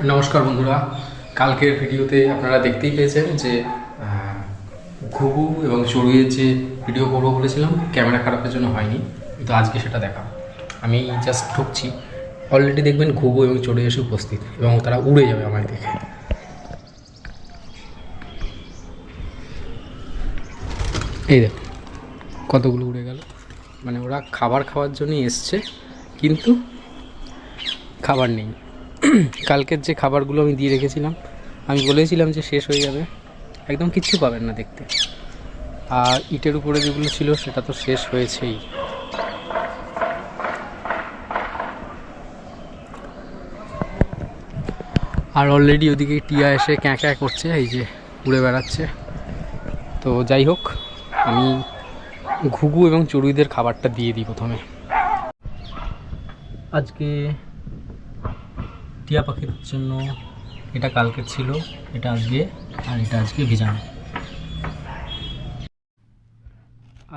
নমস্কার বন্ধুরা। কালকের ভিডিওতে আপনারা দেখতেই পেয়েছেন যে ঘুঘু এবং চড়ুইয়ের যে ভিডিও করব বলেছিলাম, ক্যামেরা খারাপের জন্য হয়নি। কিন্তু আজকে সেটা দেখা আমি জাস্ট ঢুকছি। অলরেডি দেখবেন ঘুঘু এবং চড়ুই এসে উপস্থিত এবং তারা উড়ে যাবে আমায় দেখে। এই দেখ, কতগুলো উড়ে গেল। মানে ওরা খাবার খাওয়ার জন্যই এসছে, কিন্তু খাবার নেই। কালকের যে খাবারগুলো আমি দিয়ে রেখেছিলাম, আমি বলেছিলাম যে শেষ হয়ে যাবে। একদম কিচ্ছু পাবেন না দেখতে। আর ইটের উপরে যেগুলো ছিল, সেটা তো শেষ হয়েছেই। আর অলরেডি ওদিকে টিয়া এসে ক্যাঁ ক্যাঁ করছে, এই যে উড়ে বেড়াচ্ছে। তো যাই হোক, আমি ঘুঘু এবং চড়ুইদের খাবারটা দিয়ে দিই প্রথমে। আজকে টিয়া পাখির জন্য এটা কালকের ছিল, এটা আজকে, আর এটা আজকে ভেজানো।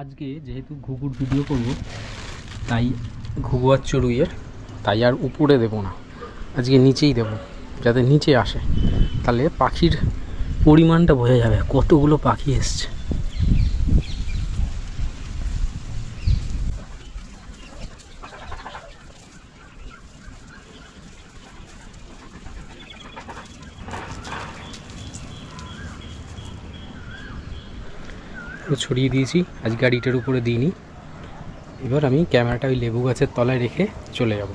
আজকে যেহেতু ঘুঘুর ভিডিও করব, তাই ঘুঘু আর চড়ুইয়ের, তাই আর উপরে দেব না, আজকে নিচেই দেব, যাতে নিচে আসে। তাহলে পাখির পরিমাণটা বোঝা যাবে, কতগুলো পাখি এসছে। ছড়িয়ে দিয়েছি। আজ গাড়িটার উপরে দিইনি। এবার আমি ক্যামেরাটা ওই লেবু গাছের তলায় রেখে চলে যাব।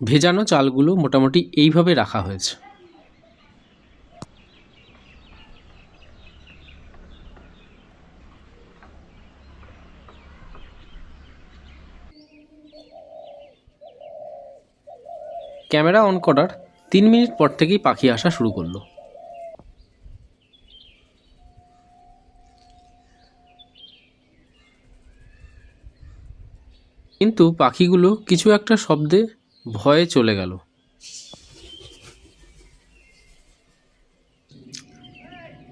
ভেজানো চালগুলো মোটামুটি এইভাবে রাখা হয়েছে। ক্যামেরা অন করার তিন মিনিট পর থেকেই পাখি আসা শুরু করল। কিন্তু পাখিগুলো কিছু একটা শব্দে ভয়ে চলে গেল।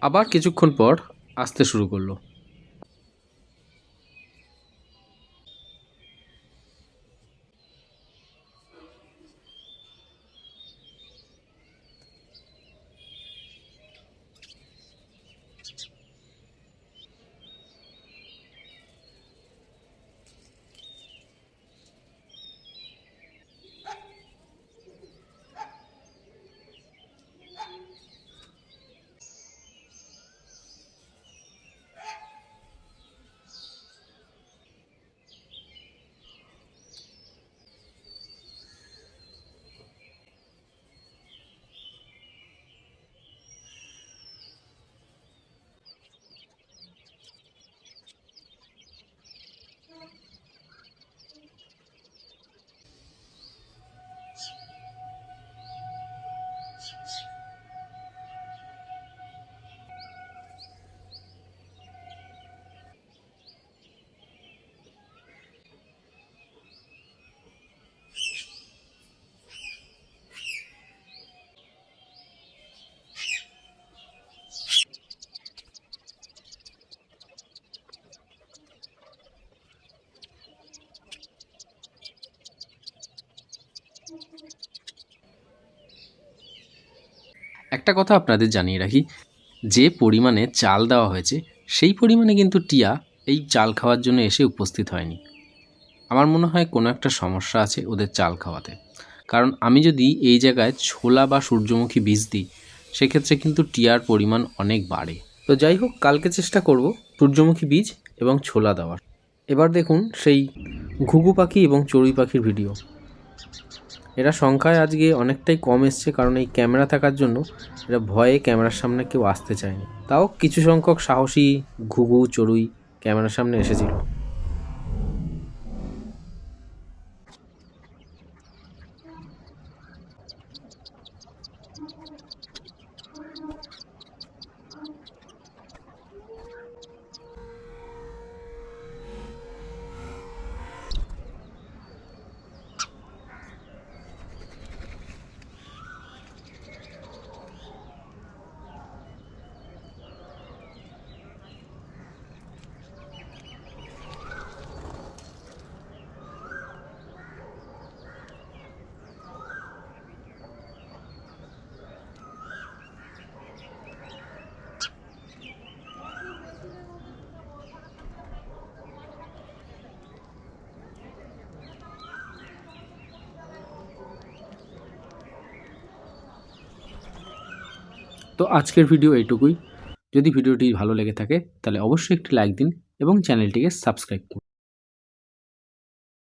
আবার কিছুক্ষণ পর আসতে শুরু করল। একটা কথা আপনাদের জানিয়ে রাখি, যে পরিমাণে চাল দেওয়া হয়েছে, সেই পরিমাণে কিন্তু টিয়া এই চাল খাওয়ার জন্য এসে উপস্থিত হয়নি। আমার মনে হয় কোনো একটা সমস্যা আছে ওদের চাল খাওয়াতে। কারণ আমি যদি এই জায়গায় ছোলা বা সূর্যমুখী বীজ দিই, সেক্ষেত্রে কিন্তু টিয়ার পরিমাণ অনেক বাড়ে। তো যাই হোক, কালকে চেষ্টা করব সূর্যমুখী বীজ এবং ছোলা দেওয়ার। এবার দেখুন সেই ঘুঘু পাখি এবং চড়ুই পাখির ভিডিও। এরা সংখ্যায় আজকে অনেকটাই কম এসছে কারণ এই ক্যামেরা থাকার জন্য এরা ভয়ে ক্যামেরার সামনে কেউ আসতে চায়নি। তাও কিছু সংখ্যক সাহসী ঘুঘু চড়ুই ক্যামেরার সামনে এসেছিল। তো আজকের ভিডিও এইটুকুই। যদি ভিডিওটি ভালো লেগে থাকে, তাহলে অবশ্যই একটি লাইক দিন এবং চ্যানেলটিকে সাবস্ক্রাইব করুন।